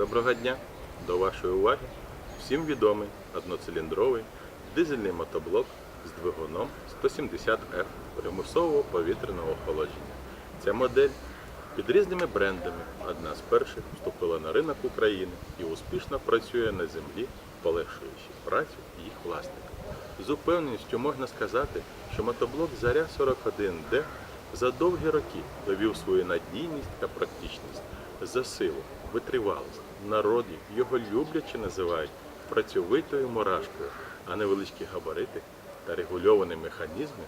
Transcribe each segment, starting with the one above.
Доброго дня! До вашої уваги всім відомий одноциліндровий дизельний мотоблок з двигуном 170F примусового повітряного охолодження. Ця модель під різними брендами одна з перших вступила на ринок України і успішно працює на землі, полегшуючи працю їх власникам. З упевненістю можна сказати, що мотоблок Заря 41D за довгі роки довів свою надійність та практичність за силу, витривалість. В народі його любляче називають працьовитою мурашкою, а невеличкі габарити та регульовані механізми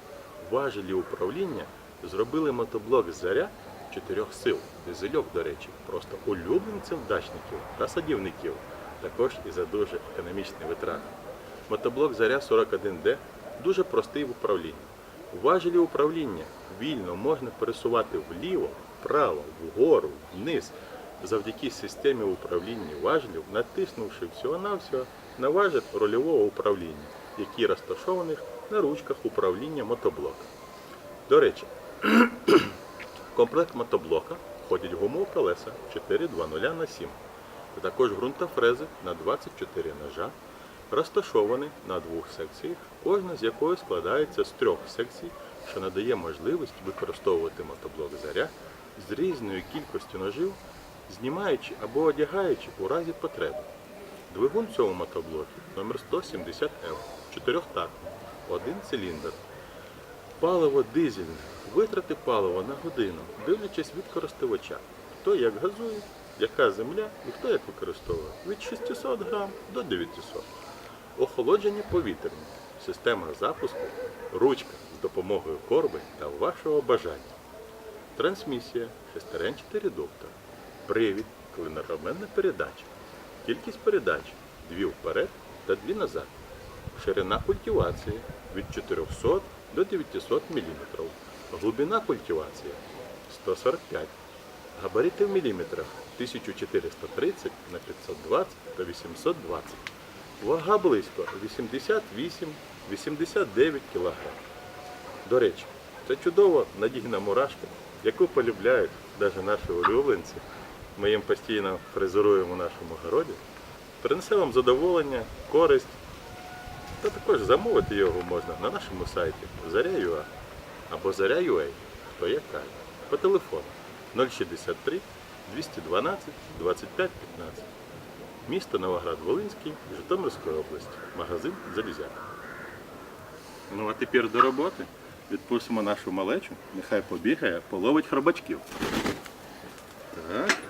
важелі управління зробили мотоблок Заря чотирьох сил. Дизельок, до речі, просто улюбленцем дачників та садівників, також і за дуже економічні витрати. Мотоблок Заря 41D дуже простий в управлінні. Важелі управління вільно можна пересувати вліво, вправо, вгору, вниз завдяки системі управління важелів, натиснувши всього-навсього на важель рульового управління, який розташований на ручках управління мотоблока. До речі, в комплект мотоблока входять гумові колеса 420 на 7, а також ґрунтофрези на 24 ножа, розташовані на двох секціях, кожна з якої складається з трьох секцій, що надає можливість використовувати мотоблок заря з різною кількістю ножів, знімаючи або одягаючи у разі потреби. Двигун в цьому мотоблокі номер 170F, чотирьохтактний, один циліндр. Паливо дизельне. Витрати палива на годину, дивлячись від користувача. Хто як газує, яка земля і хто як використовує. Від 600 грам до 900. Охолодження повітряне. Система запуску, ручка з допомогою корби та вашого бажання. Трансмісія, шестеренчатий редуктор, привід, клиноробменна передача. Кількість передач дві вперед та дві назад. Ширина культивації від 400 до 900 мм. Глибина культивації 145 Габарити в міліметрах 1430 на 520 та 820 Вага близько 88-89 кг. До речі, це чудова надійна мурашка, яку полюбляють навіть наші улюбленці. Ми їм постійно фрезеруємо у нашому городі. Принесе вам задоволення, користь. Та також замовити його можна на нашому сайті Заря.ua або Заря.ua, хто як каже, по телефону 063 212 25 15. Місто Новоград-Волинський, Житомирської області. Магазин Залізяк. Ну а тепер до роботи. Відпустимо нашу малечу, нехай побігає, половить хробачків. Так.